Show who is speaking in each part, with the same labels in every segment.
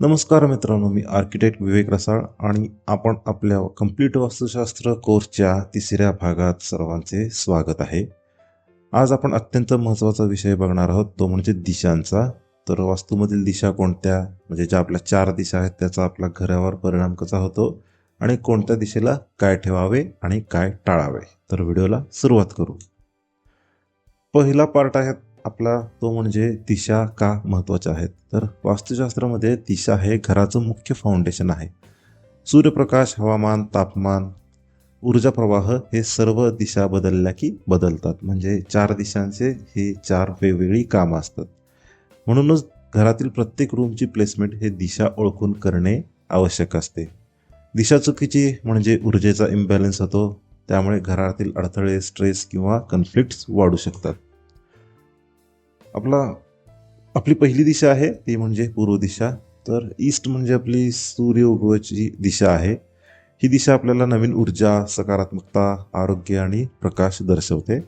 Speaker 1: नमस्कार मित्रांनो मी आर्किटेक्ट विवेक रसाळ आणि आपण आपल्या कंप्लीट वास्तुशास्त्र कोर्सच्या तिसऱ्या भागात सर्वांचे स्वागत आहे. आज आपण अत्यंत महत्त्वाचा विषय बघणार आहोत तो म्हणजे दिशांचा. तर वास्तूमधील दिशा कोणत्या? म्हणजे ज्या आपल्या चार दिशा आहेत त्याचा आपल्या घरावर परिणाम कसा होतो आणि कोणत्या दिशेला काय ठेवावे आणि काय टाळावे? तर व्हिडिओला सुरुवात करू. पहिला पार्ट आहे आपला तो म्हणजे दिशा का महत्त्वाच्या आहेत तर वास्तुशास्त्रामध्ये दिशा हे घराचं मुख्य फाउंडेशन आहे. सूर्यप्रकाश हवामान तापमान ऊर्जा प्रवाह हे सर्व दिशा बदलल्या की बदलतात. म्हणजे चार दिशांचे हे चार वेगवेगळी कामं असतात. म्हणूनच घरातील प्रत्येक रूमची प्लेसमेंट हे दिशा ओळखून करणे आवश्यक असते. दिशा चुकीची म्हणजे ऊर्जेचा इम्बॅलन्स होतो. त्यामुळे घरातील अडथळे स्ट्रेस किंवा कन्फ्लिक्ट्स वाढू शकतात. आपला आपली पहिली दिशा आहे ती म्हणजे पूर्व दिशा. तर ईस्ट म्हणजे आपली सूर्य उगवायची दिशा आहे. ही दिशा आपल्याला नवीन ऊर्जा सकारात्मकता आरोग्य आणि प्रकाश दर्शवते.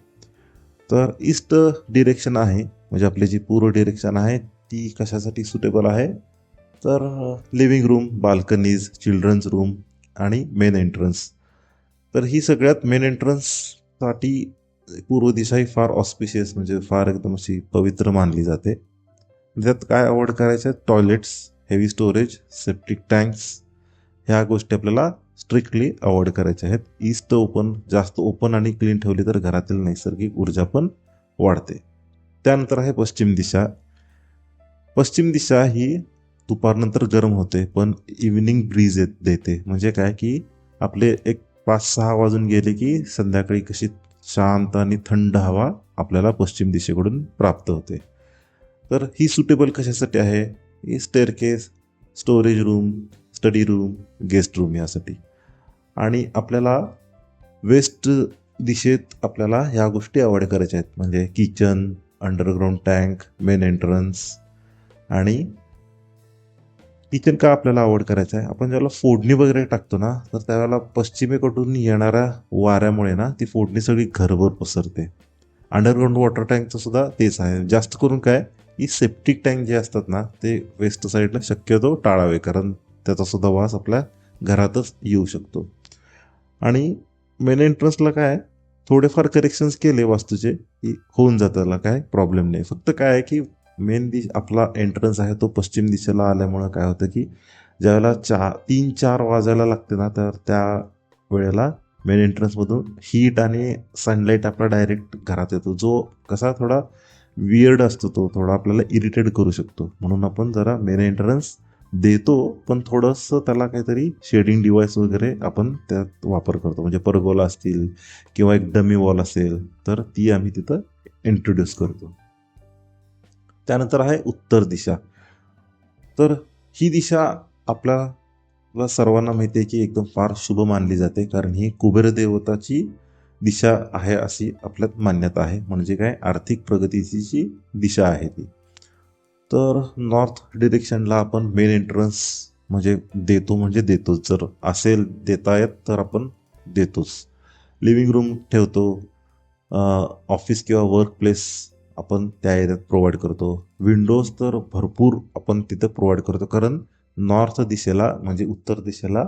Speaker 1: तर ईस्ट डिरेक्शन आहे म्हणजे आपली जी पूर्व डिरेक्शन आहे ती कशासाठी सुटेबल आहे? तर living room balconies children's room आणि मेन एंट्रन्स तर ही सगळ्यात मेन एंट्रन्ससाठी पूर्व दिशा ही फार ऑस्पिशियस म्हणजे फार एकदम अशी पवित्र मानली जाते. त्यात काय अवॉइड करायचं toilets heavy storage septic tanks ह्या गोष्टी आपल्याला स्ट्रिक्टली अवॉइड करायच्या आहेत. ईस्ट ओपन जास्त ओपन आणि क्लीन ठेवली तर घरातील नैसर्गिक ऊर्जा पण वाढते. त्यानंतर आहे पश्चिम दिशा. पश्चिम दिशा ही दुपारनंतर गरम होते पण इव्हिनिंग ब्रीज येत देते. म्हणजे काय की आपले एक पाच सहा वाजून गेले की संध्याकाळी कशी शांत आणि थंड हवा आपल्याला पश्चिम दिशेकडून प्राप्त होते. तर ही सुटेबल कशासाठी आहे? ही staircase storage room study room guest room यासाठी. आणि आपल्याला वेस्ट दिशेत आपल्याला ह्या गोष्टी अवॉइड करायच्या आहेत. म्हणजे kitchen underground tank main entrance आणि किचन का आपल्याला आवड करायचं आहे? आपण ज्यावेळेला फोडणी वगैरे टाकतो ना तर त्यावेळेला पश्चिमेकडून येणाऱ्या वाऱ्यामुळे ना ती फोडणी सगळी घरभर पसरते. अंडरग्राऊंड वॉटर टँकचं सुद्धा तेच आहे. जास्त करून काय की सेप्टिक टँक जे असतात ना ते वेस्ट साईडला शक्यतो टाळावे कारण त्याचा सुद्धा वास आपल्या घरातच येऊ शकतो. आणि मेन एंट्रन्सला काय थोडेफार करेक्शन्स केले वास्तूचे की होऊन जातं त्याला काय प्रॉब्लेम नाही. फक्त काय आहे की मेन दिश आपला एंट्रन्स आहे तो पश्चिम दिशेला आल्यामुळं काय होतं की ज्यावेळेला चा तीन चार वाजायला लागते ना तर त्या वेळेला मेन एंट्रन्समधून हीट आणि सनलाईट आपला डायरेक्ट घरात येतो. जो कसा थोडा वियर्ड असतो तो थोडा आपल्याला इरिटेट करू शकतो. म्हणून आपण जरा मेन एंट्रन्स देतो पण थोडंसं त्याला काहीतरी शेडिंग डिव्हाइस वगैरे आपण त्यात वापर करतो. म्हणजे परगोला असतील किंवा एक डमी वॉल असेल तर ती आम्ही तिथं इंट्रोड्यूस करतो. त्यानंतर आहे उत्तर दिशा. तर ही दिशा आपल्याला सर्वांना माहिती आहे की एकदम फार शुभ मानली जाते. कारण ही कुबेर देवताची दिशा आहे अशी आपल्यात मान्यता आहे. म्हणजे काय? आर्थिक प्रगतीची जी दिशा आहे ती. तर नॉर्थ डिरेक्शनला आपण मेन एंट्रन्स म्हणजे देतो म्हणजे देतोच. जर असेल देता येत तर आपण देतोच. लिव्हिंग रूम ठेवतो. ऑफिस किंवा वर्क प्लेस आपण त्या एरियात प्रोव्हाइड करतो. विंडोज तर भरपूर आपण तिथं प्रोव्हाइड करतो. कारण नॉर्थ दिशेला म्हणजे उत्तर दिशेला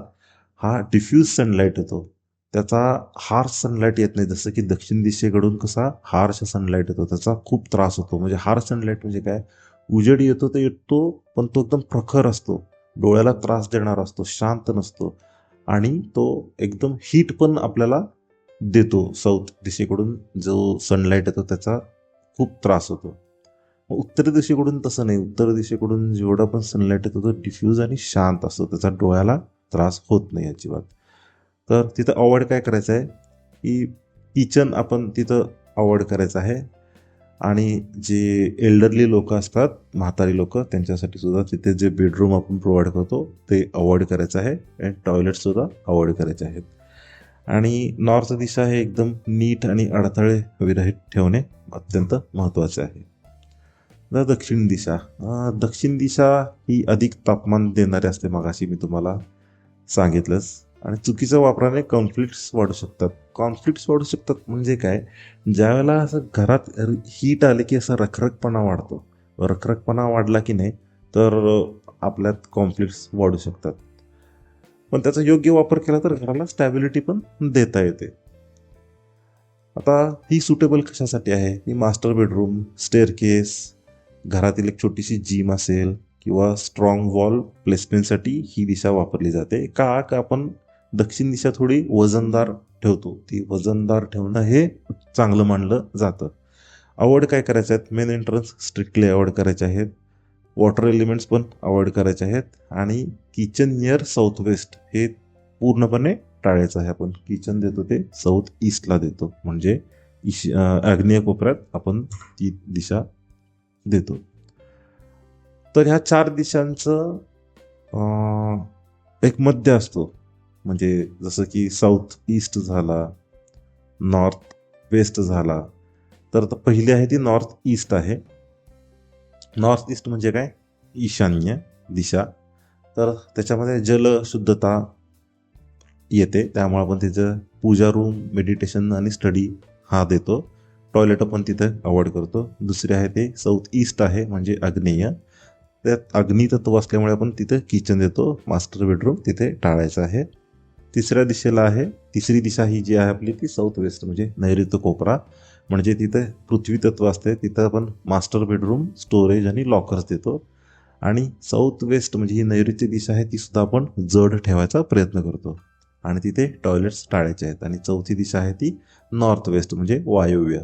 Speaker 1: हा डिफ्यूज सनलाईट येतो. त्याचा हार्श सनलाईट येत नाही. जसं की दक्षिण दिशेकडून कसा हार्श सनलाईट येतो. त्याचा खूप त्रास होतो. म्हणजे हार्श सनलाईट म्हणजे काय? उजेड येतो तर येतो पण तो एकदम प्रखर असतो. डोळ्याला त्रास देणारा असतो. शांत नसतो. आणि तो एकदम हीट पण आपल्याला देतो. साऊथ दिशेकडून जो सनलाईट येतो त्याचा खूप त्रास होतो. उत्तर दिशेकडून तसं नाही. उत्तर दिशेकडून जेवढा पण सनलाईट येतो तो डिफ्यूज आणि शांत असतो. त्याचा डोळ्याला त्रास होत नाही अजिबात. तर तिथं अवॉइड काय करायचं आहे? की किचन आपण तिथं अवॉइड करायचं आहे. आणि जे एल्डरली लोक असतात म्हातारी लोक त्यांच्यासाठी सुद्धा तिथे जे बेडरूम आपण प्रोव्हाइड करतो ते अवॉइड करायचं आहे. आणि टॉयलेटसुद्धा अवॉइड करायचे आहेत. आणि नॉर्थ दिशा हे एकदम नीट आणि अडथळे विरहित ठेवणे अत्यंत महत्त्वाचे आहे. तर दक्षिण दिशा. दक्षिण दिशा ही अधिक तापमान देणारी असते मगाशी मी तुम्हाला सांगितलंच. आणि चुकीच्या वापराने कॉन्फ्लिक्ट्स वाढू शकतात. कॉन्फ्लिक्ट्स वाढू शकतात म्हणजे काय? ज्यावेळेला असं घरात हीट आले की असा रखरखपणा वाढतो. रखरखपणा वाढला की नाही तर आपल्यात कॉन्फ्लिक्ट्स वाढू शकतात. पण त्याचा योग्य वापर केला तर घराला स्टॅबिलिटी पण देता येते. आता ही सुटेबल कशासाठी आहे? ही मास्टर बेडरूम स्टेअरकेस घरातील एक छोटीशी जिम असेल किंवा स्ट्रॉंग वॉल प्लेसमेंटसाठी ही दिशा वापरली जाते. का? का आपण दक्षिण दिशा थोडी वजनदार ठेवतो? ती वजनदार ठेवणं हे चांगलं मानलं जातं. अवॉइड काय करायचं आहेत? मेन एंट्रन्स स्ट्रिक्टली अवॉइड करायचे आहेत. वॉटर एलिमेंट्स पण अवॉइड करायचे आहेत आणि किचन नियर साऊथ वेस्ट हे पूर्णपणे टाळायचं आहे. आपण किचन देतो ते साऊथ ईस्टला देतो. म्हणजे ईश आग्नेय कोपऱ्यात आपण ती दिशा देतो. तर ह्या चार दिशांचं एक मध्य असतो. म्हणजे जसं की साऊथ ईस्ट झाला नॉर्थ वेस्ट झाला तर पहिली आहे ती नॉर्थ ईस्ट आहे. नॉर्थ ईस्ट म्हणजे काय? ईशान्य दिशा. तर त्याच्यामध्ये जल शुद्धता येते. त्यामुळे आपण तिचं पूजा रूम मेडिटेशन आणि स्टडी हा देतो. टॉयलेट पण तिथं अवॉइड करतो. दुसरे आहे ते साऊथ ईस्ट आहे म्हणजे अग्नेय त्यात अग्नितत्व असल्यामुळे आपण तिथं किचन देतो. मास्टर बेडरूम तिथे टाळायचं आहे. तिसऱ्या दिशेला आहे. तिसरी दिशा ही जी आहे आपली ती साऊथ वेस्ट म्हणजे नैऋत्य कोपरा. म्हणजे तिथं पृथ्वी तत्व असते. तिथं आपण मास्टर बेडरूम स्टोरेज आणि लॉकर्स देतो. आणि साऊथ वेस्ट म्हणजे ही नैऋत्य दिशा आहे ती सुद्धा आपण जड ठेवायचा प्रयत्न करतो. आणि तिथे टॉयलेट्स टाळायचे आहेत. आणि चौथी दिशा आहे ती नॉर्थ वेस्ट म्हणजे वायव्य.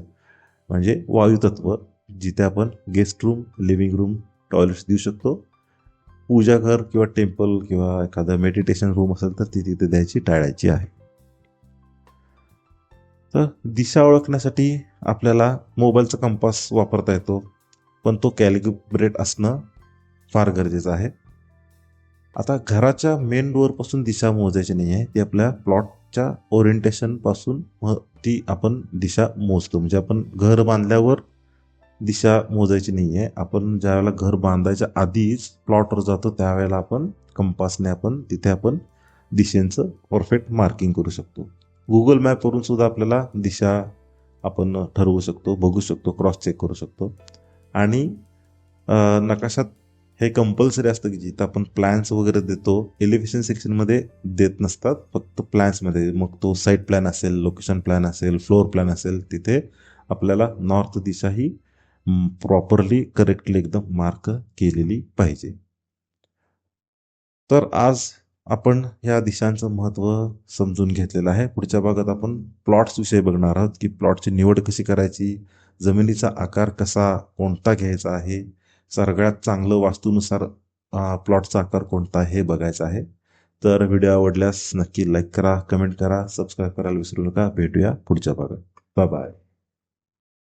Speaker 1: म्हणजे वायुतत्व जिथे आपण guest room living room toilets देऊ शकतो. पूजा घर किंवा टेम्पल किंवा एखादं मेडिटेशन रूम असेल तर ती तिथे द्यायची टाळायची आहे. तर दिशा ओळखण्यासाठी आपल्याला मोबाईलचा कंपास वापरता येतो पण तो कॅलिब्रेट असणं फार गरजेचं आहे. आता घराच्या मेन डोअरपासून दिशा मोजायची नाही आहे ती आपल्या प्लॉटच्या ओरिएंटेशनपासून ती आपण दिशा मोजतो. म्हणजे आपण घर बांधल्यावर दिशा मोजायची नाही आहे आपण ज्यावेळेला घर बांधायच्या आधीच प्लॉटवर जातो त्यावेळेला आपण कंपासने आपण तिथे आपण दिशेंचं परफेक्ट मार्किंग करू शकतो. गुगल मॅपवरून सुद्धा आपल्याला दिशा आपण ठरवू शकतो बघू शकतो क्रॉस चेक करू शकतो. आणि नकाशात हे कंपल्सरी असतं की जिथं आपण प्लॅन्स वगैरे देतो एलिव्हेशन सेक्शनमध्ये देत नसतात फक्त प्लॅन्समध्ये मग तो साईट प्लॅन असेल लोकेशन प्लॅन असेल फ्लोअर प्लॅन असेल तिथे आपल्याला नॉर्थ दिशा ही प्रॉपरली करेक्टली एकदम मार्क केलेली पाहिजे. तर आज आपण ह्या दिशांचं महत्त्व समजून घेतलेलं आहे. पुढच्या भागात आपण प्लॉट्स विषयी बघणार आहोत की प्लॉटची निवड कशी करायची जमिनीचा आकार कसा कोणता घ्यायचा आहे सगळ्यात चांगलं वास्तूनुसार प्लॉटचा आकार कोणता हे बघायचं आहे. तर व्हिडिओ आवडल्यास नक्की लाईक करा कमेंट करा सबस्क्राईब करायला विसरू नका. भेटूया पुढच्या भागात. Bye bye